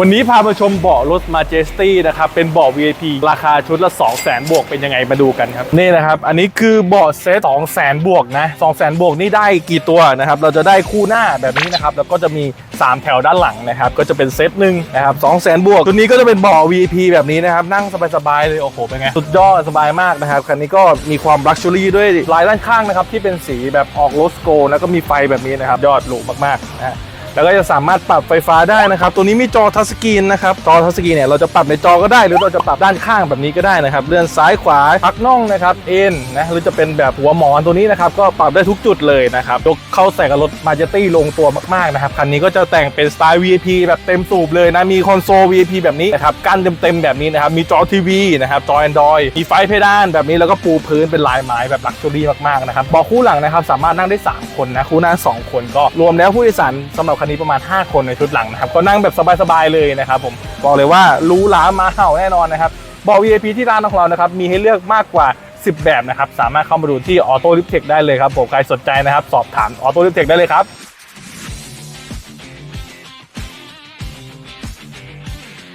วันนี้พามาชมเบาะรถ Majesty นะครับ เป็นเบาะ VIP ราคาชุดละ 2 0 0 0 0 0 บวกเป็นยังไงมาดูกันครับ นี่นะครับ อันนี้คือเบาะเซต2 0 0 0 0 0 บวกนะ 2 0 0 0 0 0 บวกนี่ได้กี่ตัวนะครับ เราจะได้คู่หน้าแบบนี้นะครับ แล้วก็จะมี 3 แถวด้านหลังนะครับ ก็จะเป็นเซตหนึ่งนะครับ 2 0 0 0 0 0 บวก ตัวนี้ก็จะเป็นเบาะ VIP แบบนี้นะครับ นั่งสบายๆเลย โอ้โห เป็นไง สุดยอดสบายมากนะครับ คันนี้ก็มีความลักชัวรี่ด้วยลายด้านข้างนะครับ ที่เป็นสีแบบออกโรสโกแล้วก็มีไฟแบบนี้นะครับ ยอดหรูมากๆนะฮะ แล้วก็จะสามารถปรับไฟฟ้าได้นะครับ ตัวนี้มีจอทัชสกรีนนะครับ จอทัชสกรีนเนี่ยเราจะปรับในจอก็ได้ หรือเราจะปรับด้านข้างแบบนี้ก็ได้นะครับ เลื่อนซ้ายขวาพักน่องนะครับ เอ็นนะ หรือจะเป็นแบบหัวหมอนตัวนี้นะครับ ก็ปรับได้ทุกจุดเลยนะครับยกเข้าใส่กับรถมาเจตี้ลงตัวมากๆนะครับ คันนี้ก็จะแต่งเป็นสไตล์ VIP แบบเต็มสูบเลยนะ มีคอนโซล VIP แบบนี้นะครับ กั้นเต็มๆแบบนี้นะครับ มีจอทีวีนะครับ จอ Android มีไฟเพดานแบบนี้ แล้วก็ปูพื้นเป็นลายไม้แบบลักชัวรี่มากๆนะครับเบาะคู่หลังนะครับ สามารถนั่งได้ 3 คนนะ คู่หน้า 2 คนก็รวมแล้วผู้โดยสารสำหรับคันนี้ประมาณ 5 คนในชุดหลังนะครับก็นั่งแบบสบายๆเลยนะครับผมบอกเลยว่ารู้ล้ามาเห่าแน่นอนนะครับบอก VIP ที่ร้านของเรานะครับมีให้เลือกมากกว่า 10 แบบนะครับสามารถเข้ามาดูที่ออโต้ลิฟเทคได้เลยครับผมใครสนใจนะครับสอบถามออโต้ลิฟเทคได้เลยครับ